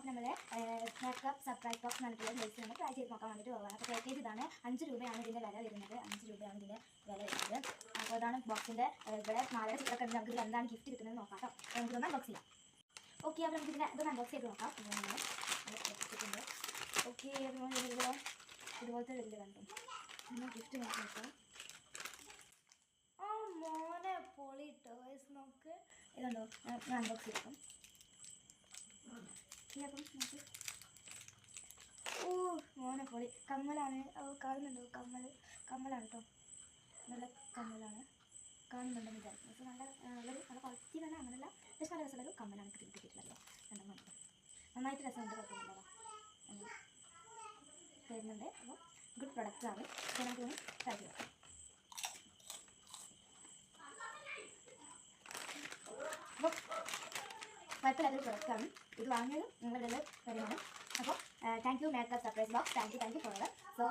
അപ്പോൾ നമ്മൾ snack cup subtract box പറഞ്ഞിട്ടുള്ള ലേസ് നമ്മൾ ട്രൈ ചെയ്ത് നോക്കാൻ വേണ്ടിയിട്ട് പോകാം അപ്പോൾ പാക്കേജ് ഇതാണ് അഞ്ച് രൂപയാണ് ഇതിന്റെ വില വരുന്നത്. അഞ്ച് രൂപയാണ് ഇതിന്റെ വില വരുന്നത്. അപ്പോൾ അതാണ് ബോക്സിന്റെ ഇവിടെ നാളെ ചിത്രമൊക്കെ നമുക്ക് ഇതിൽ എന്താണ് ഗിഫ്റ്റ് കിട്ടുന്നത് നോക്കാം കേട്ടോ. നമുക്ക് ഇതൊന്ന് അൺബോക്സ് ചെയ്യാം. ഓക്കെ അപ്പോൾ നമുക്ക് ഇതിനെ ഇതൊന്ന് അൺബോക്സ് ചെയ്ത് നോക്കാം. നമ്മൾ വെച്ചിട്ടുണ്ട്. ഓക്കെ അപ്പോൾ നമ്മൾ ഇതുപോലെ ഇതുപോലത്തെ വലിയ കണ്ടു. ഒന്ന് ഗിഫ്റ്റ് നോക്കാം ആ മോനെ പൊളി ടോയ്സ് നോക്ക്. ഇതുണ്ടോ? അൺബോക്സ് ഇനി അപ്പം ഓ മോനെ പൊളി. കമ്മലാണ്. കാണുന്നുണ്ടോ? കമ്മൽ കമ്മലാണ് കേട്ടോ നല്ല കമ്മലാണ്. കാണുന്നുണ്ടെന്ന് വിചാരിക്കുന്നു. അപ്പോൾ നല്ല നല്ലൊരു നല്ല ക്വാളിറ്റി തന്നെ അങ്ങനെയല്ല പക്ഷേ നല്ല രസമുള്ളൊരു കമ്മലാണ് കിട്ടിയിട്ടുള്ളത്. നന്നായിട്ട് രസമുണ്ട് കുഴപ്പമൊന്നുമില്ലല്ലോ ഉം. വരുന്നുണ്ട്. അപ്പോൾ ഗുഡ് പ്രൊഡക്റ്റാണ് നമുക്ക് ട്രൈ ചെയ്യാം അപ്പോൾ കുഴപ്പമില്ലാത്തൊരു പ്രൊഡക്റ്റാണ് ഇത് വാങ്ങിയത് നിങ്ങളുടെ കാര്യമാണ് അപ്പോൾ thank you makeup surprise box thank you thank you for so